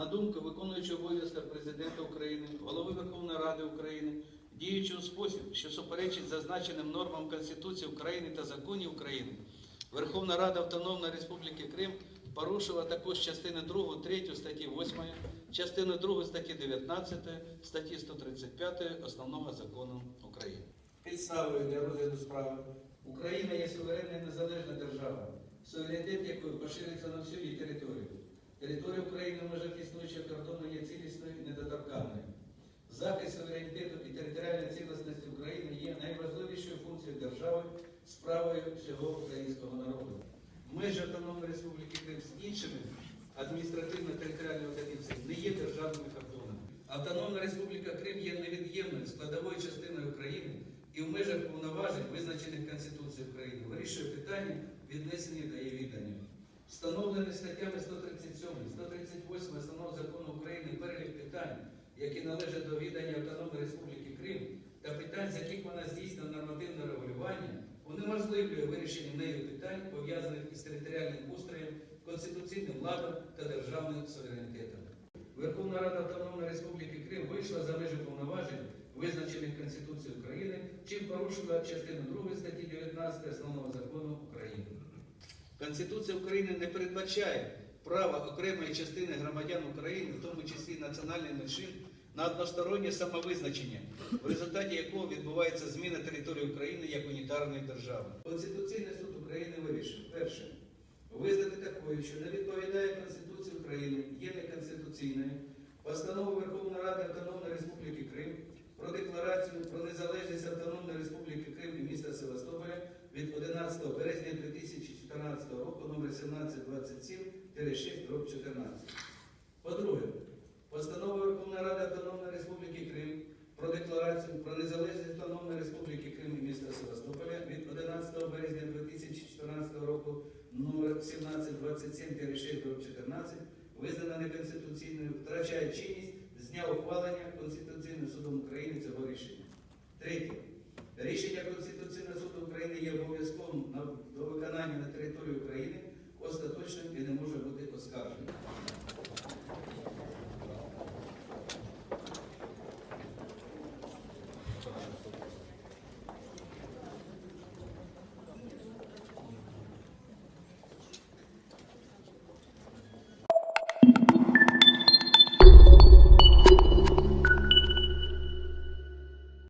на думку виконуючого обов'язка президента України, голови Верховної Ради України, діючи у спосіб, що суперечить зазначеним нормам Конституції України та законів України, Верховна Рада Автономної Республіки Крим порушила також частини 2, 3 статті 8, частину 2 статті 19, статті 135 Основного закону України. Підставою для розгляду справи Україна є суверенна і незалежна держава, суверенітет якої поширюється на всю. Територія України в межах існуючого кордону є цілісною і недоторканною. Захист суверенітету і територіальної цілісності України є найважливішою функцією держави, справою всього українського народу. Межі Автономної Республіки Крим з іншими адміністративно-територіальними одиницями не є державними кордонами. Автономна Республіка Крим є невід'ємною складовою частиною України і в межах повноважень, визначених Конституцією України, вирішує питання, віднесені до її відання. Встановлений статтями 137, 138 Основного закону України перелік питань, які належать до відання Автономної Республіки Крим, та питань, з яких вона здійснює нормативне регулювання, унеможливлює вирішення нею питань, пов'язаних із територіальним устроєм, конституційним ладом та державним суверенітетом. Верховна Рада Автономної Республіки Крим вийшла за межі повноважень, визначених Конституцією України, чим порушила частину 2 статті 19 Основного закону України. Конституція України не передбачає права окремої частини громадян України, в тому числі національних меншин, на одностороннє самовизначення, в результаті якого відбувається зміна території України як унітарної держави. Конституційний суд України вирішив перше визнати такою, що не відповідає Конституції України, є неконституційною, постанову Верховної Ради Автономної Республіки Крим про декларацію про незалежність Автономної Республіки Крим і міста Севастополя від 11 березня 2014 року номер 1727 14 По-друге, постанова Верховної Ради Автономної Республіки Крим про декларацію про незалежність Автономної Республіки Крим і міста Севастополя від 11 березня 2014 року номер 1727 14 визнана неконституційною, втрачає чинність з дня ухвалення Конституційним судом України цього рішення. Третє. Рішення Конституційного суду України є остаточним і не може бути оскарженим.